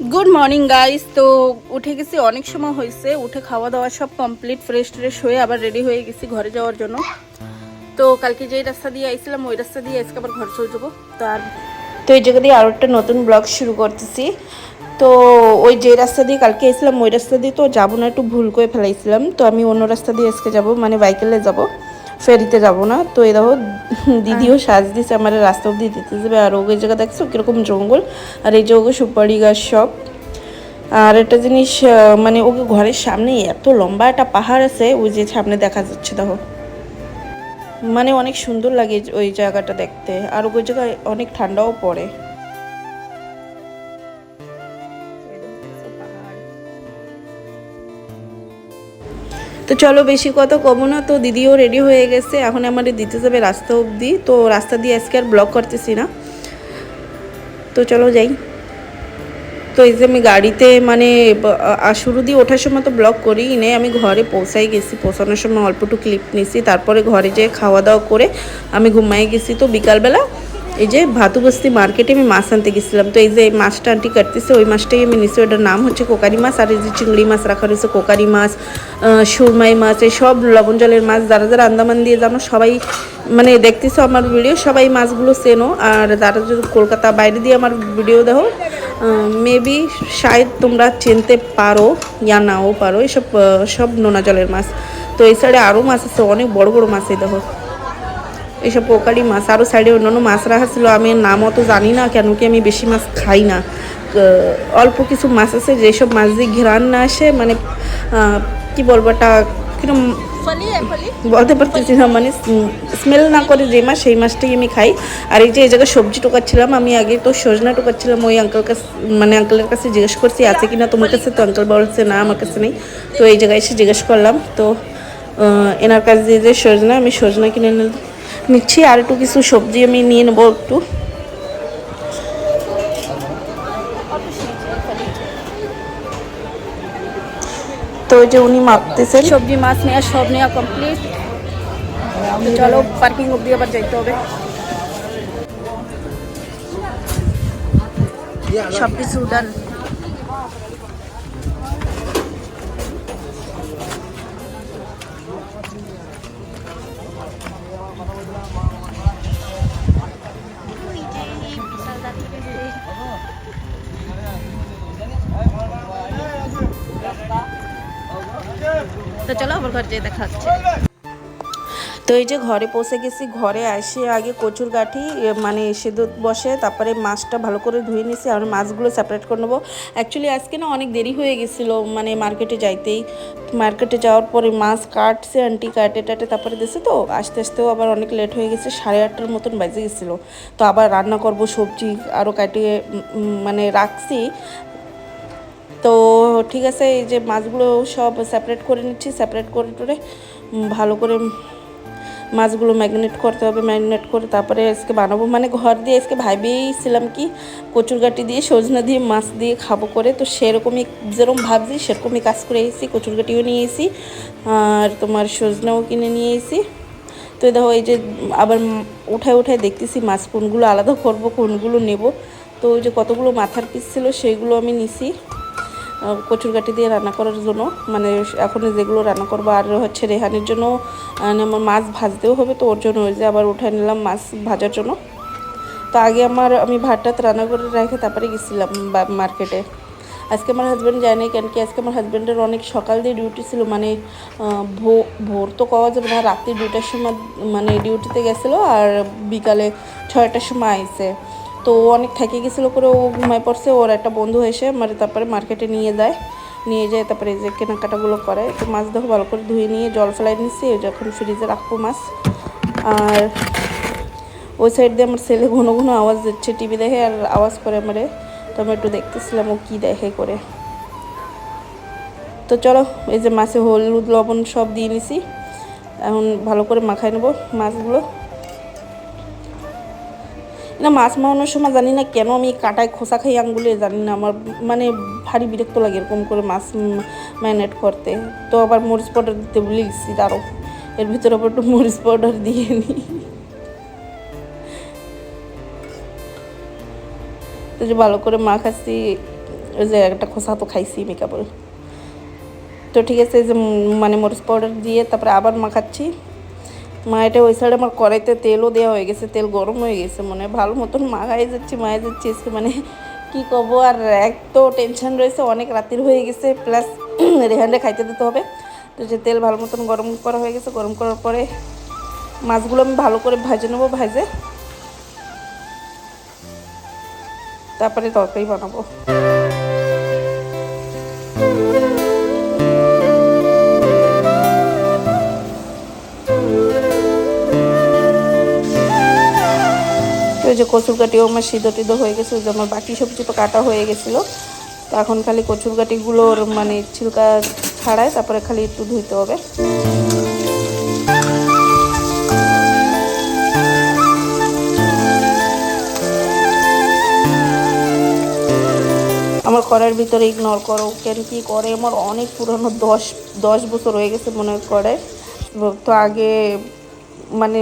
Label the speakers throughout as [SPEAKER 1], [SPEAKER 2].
[SPEAKER 1] Good morning guys তো উঠে গেছি, অনেক সময় হয়েছে। উঠে খাওয়া দাওয়া সব কমপ্লিট ফ্রেশ ট্রেশ হয়ে আবার রেডি হয়ে গেছি ঘরে যাওয়ার জন্য। তো কালকে যেই রাস্তা দিয়ে আইছিলাম, ওই রাস্তা দিয়ে আজকে আবার ঘরে চলে যাব। তো আর তো এই জায়গা দিয়ে আরও একটা নতুন ব্লগ শুরু করতেছি। তো ওই যে রাস্তা দিয়ে কালকে এসেছিলাম ওই রাস্তা দিয়ে তো যাব না, একটু ভুল করে ফেলাইছিলাম। তো আমি অন্য রাস্তা দিয়ে আজকে যাব মানে বাইকেলে যাব। ফেরিতে যাব না। তো এই দেখো, দিদিও সাজ দিছে আমার রাস্তা অব্দি দিতে যাবে। আর ওই জায়গা দেখছ, কীরকম জঙ্গল। আর এই যে ওকে সুপারি গাছ সব। আর একটা জিনিস মানে ওকে ঘরের সামনে এত লম্বা একটা পাহাড় আছে, ওই যে সামনে দেখা যাচ্ছে, দেখো। মানে অনেক সুন্দর লাগে ওই জায়গাটা দেখতে। আর ওই জায়গায় অনেক ঠান্ডাও পড়ে। তো চলো বেশি কথা কমো না। তো দিদিও রেডি হয়ে গেছে। এখন আমাদের দিতে যাবে রাস্তা অবধি। তো রাস্তা দিয়ে আজকে আর ব্লক করতেছি না। তো চলো যাই। তো এই যে আমি গাড়িতে মানে শুরু দিয়ে ওঠার সময় তো ব্লগ করিই নেই আমি ঘরে পৌঁছাই গেছি। পৌঁছানোর সময় অল্প একটু ক্লিপ নিছি। তারপরে ঘরে যেয়ে খাওয়া দাওয়া করে আমি ঘুমাই গেছি। তো বিকালবেলা এই যে ভাতু বস্তি মার্কেটে আমি মাছ আনতে গেছিলাম। তো এই যে এই মাছটা আন্টি কাটতেছে, ওই মাছটাই আমি নিছি। ওটার নাম হচ্ছে কোকারি মাছ। আর এই যে চিংড়ি মাছ রাখা রয়েছে, কোকারি মাছ সুরমাই মাছ, এই সব লবণ জলের মাছ। যারা যারা আন্দামান দিয়ে জানো সবাই মানে দেখতেছো আমার ভিডিও, সবাই মাছগুলো চেনো। আর যারা যদি কলকাতা বাইরে দিয়ে আমার ভিডিও দেখো মেবি শায়দ তোমরা চিনতে পারো ইয়া নাও পারো, এসব সব নোনা জলের মাছ। তো সাইডে আরও মাছ আছে, অনেক বড় বড় মাছ এই দেখো। এইসব পোকারি মাছ। আরও সাইডে অন্যান্য মাছ রাখা ছিল আমি নাম অত জানি না কেন কি আমি বেশি মাছ খাই না। অল্প কিছু মাছ আছে যেসব মাছ দিয়ে ঘেরান না আসে মানে কি বলব এটা কিরম বলতে পারতেছি না মানে স্মেল না করে যে মাছ সেই মাছটাই আমি খাই। আর এই যে এই জায়গায় সবজি টোকাচ্ছিলাম আমি আগে তো সজনা টোকাচ্ছিলাম ওই আঙ্কেল কাছে মানে আঙ্কেলের কাছে জিজ্ঞেস করছি আছে কি না তোমার কাছে? তো আঙ্কেল বলছে না আমার কাছে নেই। তো এই জায়গায় এসে জিজ্ঞেস করলাম তো এনার কাছে যে যে সজনা আমি সজনা কিনে নিল- নিচ্ছি, আর একটু কিছু সবজি আমি নিয়ে নেব একটু। তো যে উনি মাপতেছেন। সবজি, মাছ নেওয়া সব নেওয়া কমপ্লিট চলো পার্কিং অব্দি আবার যাইতে হবে। সব কিছু ডান চলো আবার ঘর যেয়ে দেখা হচ্ছে। তো এই যে ঘরে পৌঁছে গেছি, ঘরে আসে আগে কচুর গাঠি মানে সেদ্ধ বসে, তারপরে মাছটা ভালো করে ধুয়ে নিয়েছি আর মাছগুলো সেপারেট করে নেব। অ্যাকচুয়ালি আজকে না অনেক দেরি হয়ে গেছিল মানে মার্কেটে যাইতেই। মার্কেটে যাওয়ার পরে মাছ কাটছে, আন্টি কাটে, টাটে, তারপরে দিয়েছে তো, আস্তে আস্তেও আবার অনেক লেট হয়ে গেছে, সাড়ে আটটার মতন বাজে গেছিল। তো আবার রান্না করব সবজি আরও কাটিয়ে মানে রাখছি তো ঠিক আছে, এই যে মাছগুলো সব সেপারেট করে নিচ্ছি সেপারেট করে টরে ভালো করে মাছগুলো ম্যাগনেট করতে হবে ম্যাগনেট করে তারপরে আজকে বানাবো। মানে ঘর দিয়ে আজকে ভাবিয়েছিলাম কি কচুর গাটি দিয়ে, সজনা দিয়ে, মাছ দিয়ে খাব করে। তো সেরকমই, যেরকম ভাবছি, সেরকমই কাজ করে এসেছি কচুর গাটিও নিয়ে এসেছি, আর তোমার সজনাও কিনে নিয়ে এসেছি। তো দেখো, এই যে আবার উঠায় উঠায় দেখতেছি মাছ কোনগুলো আলাদা করব, কোনগুলো নেব। তো ওই যে কতগুলো মাথার পিস ছিল সেইগুলো আমি নিছি। কচুর গাটি দিয়ে রান্না করার জন্য। মানে এখন যেগুলো রান্না করব আর হচ্ছে রেহানির জন্য আহ, আমার মাছ ভাজতেও হবে তো ওর জন্য ওই যে আবার উঠে নিলাম মাছ ভাজার জন্য। তো আগে আমার আমি ভাত টাত রান্না করে রেখে তারপরে গেছিলাম মার্কেটে। আজকে আমার হাজব্যান্ড যায় নাই কেন কি আজকে আমার হাজব্যান্ডের অনেক সকাল দিয়ে ডিউটি ছিল মানে ভোর তো কওয়া যাবে না রাত্রি দুটার সময় মানে ডিউটিতে গেছিল আর বিকালে ছয়টার সময় আইসে তো অনেক থেকে গেছিল করে ও ঘুমায় পড়ছে, ওর একটা বন্ধু এসে মানে তারপরে মার্কেটে নিয়ে যায় নিয়ে যায় তারপরে এই যে কেনাকাটাগুলো করে, তো মাছ দেখো ভালো করে ধুয়ে নিয়ে জল ফেলাই নিচ্ছি যখন ফ্রিজে রাখব মাছ। আর ওই সাইড দিয়ে আমার ছেলে ঘন ঘন আওয়াজ দিচ্ছে টিভি দেখে আর আওয়াজ করে আমারে, তো আমি একটু দেখতেছিলাম ও কী দেখে করে। তো চলো, এই যে মাছে হলুদ, লবণ সব দিয়ে নিছি, এখন ভালো করে মাখাই নেব মাছগুলো। না, মাছ মাখানোর সময় জানি না কেন আমি কাটায় খোসা খাই আঙ্গুলে, জানি না, আমার মানে ভারী বিরক্ত লাগে এরকম করে মাছ ম্যারিনেট করতে। তো আবার মরিচ পাউডার দিতে ভুলে গেছি তারও এর ভিতরে আবার একটু মরিচ পাউডার দিয়ে নিই যে ভালো করে মা মাখাচ্ছি ওই যে একটা খোসা তো খাইছি মেকআপের তো ঠিক আছে যে মানে মরিচ পাউডার দিয়ে তারপরে আবার মাখাচ্ছি। মা, এটা ওই সাইডে আমার কড়াইতে তেলও দেওয়া হয়ে গেছে, তেল গরম হয়ে গেছে মানে ভালো মতন মাখাই যাচ্ছি মায়ে যাচ্ছি, আজকে মানে কী করব? আর এক তো টেনশন রয়েছে, অনেক রাতের হয়ে গেছে প্লাস রেহানরে খাইতে দিতে হবে। তো যে তেল ভালো মতন গরম করা হয়ে গেছে, গরম করার পরে মাছগুলো আমি ভালো করে ভাজে নেব, ভেজে। তারপরে তরকারি বানাবো। যে কচুর কাটিও আমার সিদ্ধ টিদ্ধ হয়ে গেছে ওই যে আমার বাকি সবজি তো কাটা হয়ে গেছিল। তো এখন খালি কচুর কাটিগুলোর মানে ছিলকা ছাড়ায় তারপরে খালি একটু ধুইতে হবে। আমার করার ভিতরে ইগনোর করো, কেন কি করে? আমার অনেক পুরনো দশ দশ বছর হয়ে গেছে মনে করে। তো আগে মানে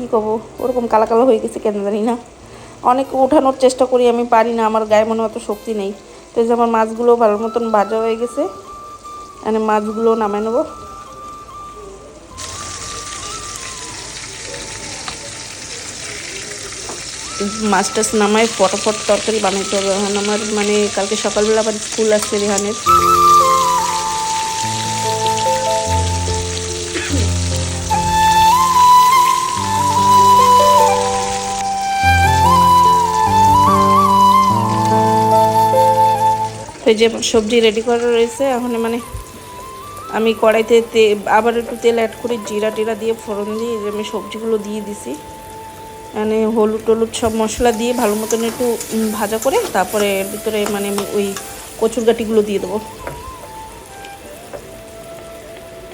[SPEAKER 1] কি করব? ওরকম কালা কালো হয়ে গেছে কেন জানি না। অনেক ওঠানোর চেষ্টা করি, আমি পারি না, আমার গায়ে মনে অত শক্তি নেই। তো এই যে আমার মাছগুলো ভালো মতন ভাজা হয়ে গেছে। মানে মাছগুলো নামাই নেব। মাছ টাছ নামায়, ফটাফট তরকারি বানাইতে হবে। আমার মানে কালকে সকালবেলা আবার স্কুল আসছে রেহানের। এই যে সবজি রেডি করা রয়েছে, এখন মানে আমি কড়াইতে তে, আবার একটু তেল অ্যাড করে জিরা টিরা দিয়ে ফোড়ন দিয়ে আমি সবজিগুলো দিয়ে দিছি। মানে হলুদ টলুদ সব মশলা দিয়ে ভালো মতন একটু ভাজা করে তারপরে এর ভিতরে মানে ওই কচুর গাটিগুলো দিয়ে দেবো।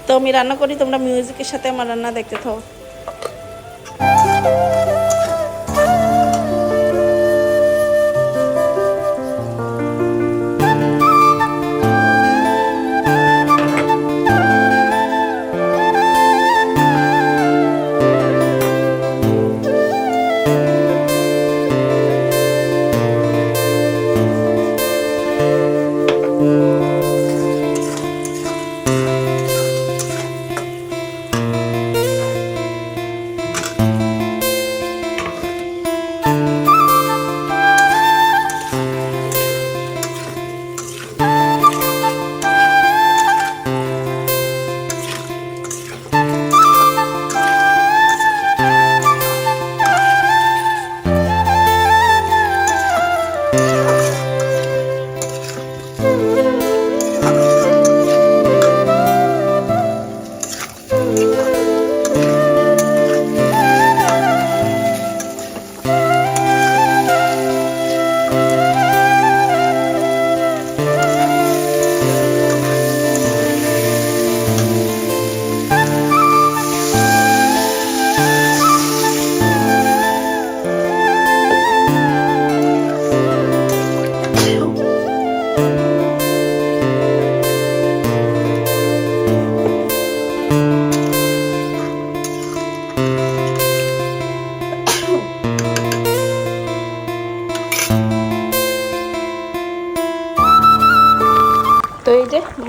[SPEAKER 1] তো আমি রান্না করি, তোমরা মিউজিকের সাথে আমার রান্না দেখতে থাও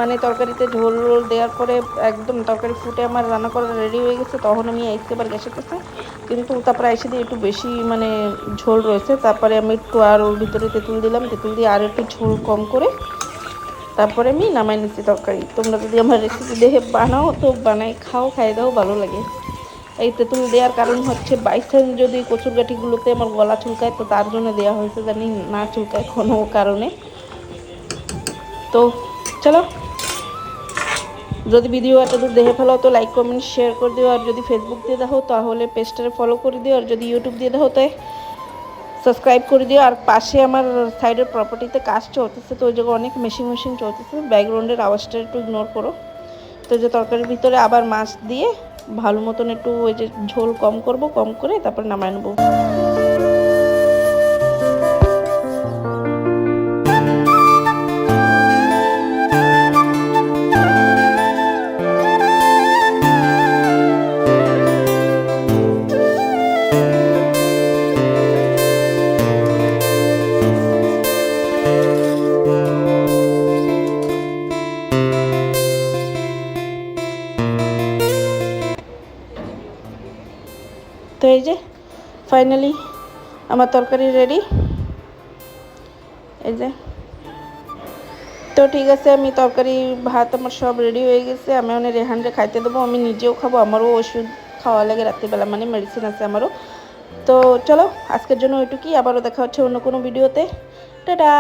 [SPEAKER 1] মানে তরকারিতে ঝোল রোল দেওয়ার পরে একদম তরকারি ফুটে আমার রান্না করা রেডি হয়ে গেছে, তখন আমি এসে এবার গ্যাসের কাছে। কিন্তু তারপরে এসে দিয়ে একটু বেশি মানে ঝোল রয়েছে, তারপরে আমি একটু আর ওর ভিতরে তেঁতুল দিলাম, তেঁতুল দিয়ে আর একটু ঝোল কম করে তারপরে আমি নামাই নিচ্ছি তরকারি। তোমরা যদি আমার রেসিপি দেখে বানাও, তো বানাই খাও খাই দাও, ভালো লাগে। এই তেঁতুল দেওয়ার কারণ হচ্ছে বাইচান্স যদি কচুর গাঠিগুলোতে আমার গলা চুলকায়, তো তার জন্য দেওয়া হয়েছে জানি না, চুলকায় কোনো কারণে। তো চলো। যদি ভিডিও এত দূর দেখে ফেলো, তো লাইক কমেন্ট শেয়ার করে দিও। আর যদি ফেসবুক দিয়ে দেখো, তাহলে পেজটারে ফলো করে দিও। আর যদি ইউটিউব দিয়ে দেখো, তো সাবস্ক্রাইব করে দিও। আর পাশে আমার সাইডের প্রপার্টিতে কাজ চলতেছে, তো ওই জায়গায় অনেক মেশিন মেশিন চলতেছে। ব্যাকগ্রাউন্ডের আওয়াজটা একটু ইগনোর করো। তো যে তরকারির ভিতরে আবার মাছ দিয়ে ভালো মতন একটু ওই যে ঝোল কম করব, কম করে তারপর নামায় নেব। ফাইনালি আমার তরকারি রেডি এই যে। তো ঠিক আছে, আমি তরকারি, ভাত আমার সব রেডি হয়ে গেছে। আমি অনেক রেহানরে খাইতে দেবো, আমি নিজেও খাব, আমারও ওষুধ খাওয়া লাগে রাত্রিবেলা মানে মেডিসিন আছে আমারও। তো চলো, আজকের জন্য ওইটুকুই, আবারও দেখা হচ্ছে অন্য কোনো ভিডিওতে টাটা!